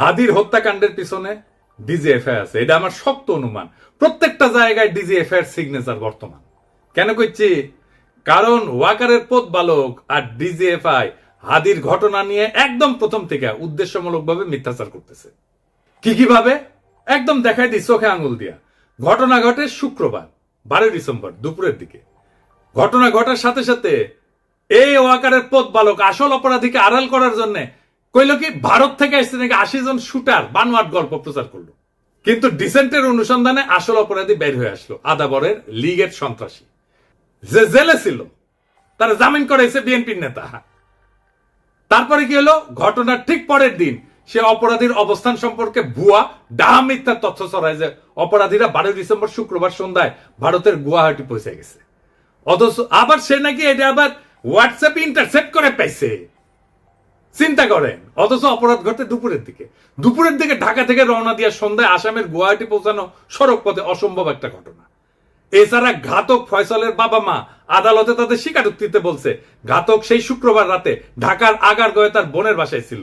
হাদির হত্যাকাণ্ডের পিছনে ডিজিএফআই আছে। এটা আমার শক্ত অনুমান। প্রত্যেকটা জায়গায় ডিজিএফআই এর সিগনেচার বর্তমান। কেন কইছি কারণ ওয়াকারের পথ বালক আর ডিজিএফআই হাদির ঘটনা নিয়ে একদম প্রথম থেকে উদ্দেশ্যমূলকভাবে মিথ্যাচার করতেছে। কি কীভাবে? একদম দেখাই দিই চোখে আঙুল দিয়া। ঘটনা ঘটে শুক্রবার, বারোই ডিসেম্বর, দুপুরের দিকে। ঘটনা ঘটার সাথে সাথে এই ওয়াকারের পথ বালক আসল অপরাধীকে আড়াল করার জন্য কইল কি, ভারত থেকে আসছে নাকি আশি জন শুটার বানোয়াট গল্প প্রচার করল। কিন্তু ডিসেন্টের অনুসন্ধানে আসল অপরাধী বের হয়ে আসলো, আদাবরের লীগের সন্ত্রাসী। যে জেলে ছিল, তারা জামিন করেছে বিএনপির নেতা। তারপরে কি হলো, ঘটনার ঠিক পরের দিন সে অপরাধীর অবস্থান সম্পর্কে ভুয়া, ডাহা মিথ্যা তথ্য ছড়ায় যে অপরাধীরা বারোই ডিসেম্বর শুক্রবার সন্ধ্যায় ভারতের গুয়াহাটি পৌঁছে গেছে। অথচ আবার সে নাকি এটা আবার হোয়াটসঅ্যাপে ইন্টারসেপ্ট করে পাইছে। চিন্তা করেন। অথচ অপরাধ ঘটে দুপুরের দিকে। দুপুরের দিকে ঢাকা থেকে রওনা দিয়ে সন্ধ্যায় আসামের গুয়াহাটি পৌঁছানো সড়ক পথে অসম্ভব একটা ঘটনা। এছাড়া ঘাতক ফয়সলের বাবা মা আদালতে তাদের স্বীকারোক্তিতে বলছে, ঘাতক সেই শুক্রবার রাতে ঢাকার আগার গয়ে তার বোনের বাসায় ছিল।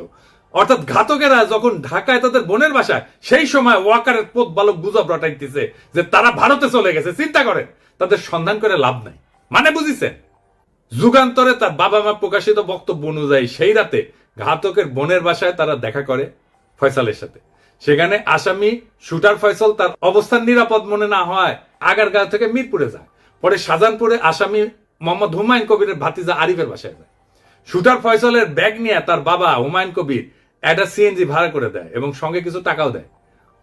অর্থাৎ ঘাতকেরা যখন ঢাকায় তাদের বোনের বাসায়, সেই সময় ওয়াকারের পথ বালক গুজব রটাইতেছে যে তারা ভারতে চলে গেছে। চিন্তা করেন, তাদের সন্ধান করে লাভ নাই। মানে বুঝিছেন? যুগান্তরে তার বাবা মা প্রকাশিত বক্তব্য অনুযায়ী সেই রাতে ঘাতকের বোনের বাসায় তারা দেখা করে ফয়সালের সাথে। সেখানে আসামি শুটার ফয়সল তার অবস্থান নিরাপদ মনে না হয় আগারগাঁও থেকে মিরপুরে যায়। পরে শাহজাহানপুরে আসামি মোহাম্মদ হুমায়ুন কবিরের ভাতিজা আরিফের বাসায় যায়। শুটার ফয়সলের ব্যাগ নিয়ে তার বাবা হুমায়ুন কবির একটা সিএনজি ভাড়া করে দেয় এবং সঙ্গে কিছু টাকাও দেয়।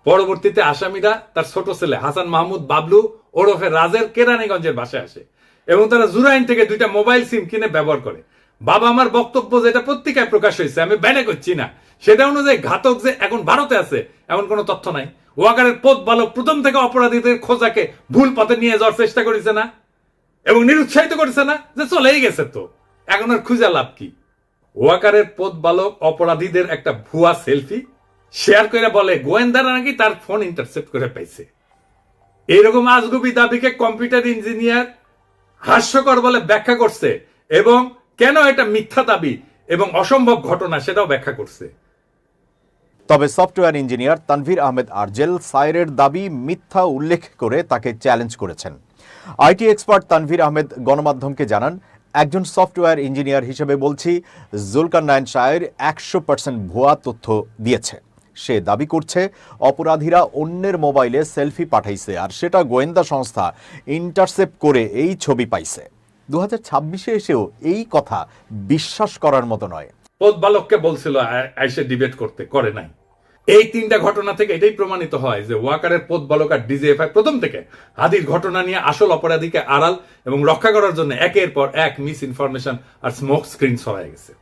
পরবর্তীতে আসামিরা তার ছোট ছেলে হাসান মাহমুদ বাবলু ওরফে রাজের কেরানীগঞ্জের বাসায় আসে এবং তারা জুরাইন থেকে দুইটা মোবাইল সিম কিনে ব্যবহার করে। বাবা আমার বক্তব্য যেটা পত্রিকায় প্রকাশ হয়েছে, আমি ব্যানে করছি না। সেটা অনুযায়ী ঘাতক যে এখন ভারতে আছে, এমন কোনো তথ্য নাই। ওয়াকারের পথ বালক প্রথম থেকে অপরাধীদের খোঁজাকে ভুল পথে নিয়ে যাওয়ার চেষ্টা করেছে না? এবং নিরুৎসাহিত করেছে না? যে চলেই গেছে তো। এখন আর খুঁজে লাভ কি? ওয়াকারের পথ বালক অপরাধীদের একটা ভুয়া সেলফি শেয়ার করে বলে, গোয়েন্দারা নাকি তার ফোন ইন্টারসেপ্ট করে পাইছে। এইরকম আজগুবি দাবিকে কম্পিউটার ইঞ্জিনিয়ার হাস্যকর বলে ব্যাখ্যা করছে এবং কেন এটা মিথ্যা দাবি এবং অসম্ভব ঘটনা সেটাও ব্যাখ্যা করছে? তবে সফটওয়্যার ইঞ্জিনিয়ার তানভীর আহমেদ আরজেল সাইরের দাবি মিথ্যা উল্লেখ করে তাকে চ্যালেঞ্জ করেছেন। আইটি এক্সপার্ট তানভীর আহমেদ গণমাধ্যমকে জানান, একজন সফটওয়্যার ইঞ্জিনিয়ার হিসেবে বলছি, জুলকার নায়ন শায়ের একশো পার্সেন্ট ভুয়া তথ্য দিয়েছে। সে দাবি করছে, অপরাধীরা অন্যের মোবাইলে সেলফি পাঠাইছে আর সেটা গোয়েন্দা সংস্থা ইন্টারসেপ্ট করে এই ছবি পাইছে। দু হাজার এসেও এই কথা বিশ্বাস করার মতো নয়। বালককে বলছিল ডিবেট করতে। করে নাই। এই তিনটা ঘটনা থেকে এটাই প্রমাণিত হয় যে ওয়াকারের পথ বালক আর ডিজিএফআই প্রথম থেকে হাদির ঘটনা নিয়ে আসল অপরাধীকে আড়াল এবং রক্ষা করার জন্য একের পর এক মিস ইনফরমেশন আর স্মোক স্ক্রিন ছড়ায় গেছে।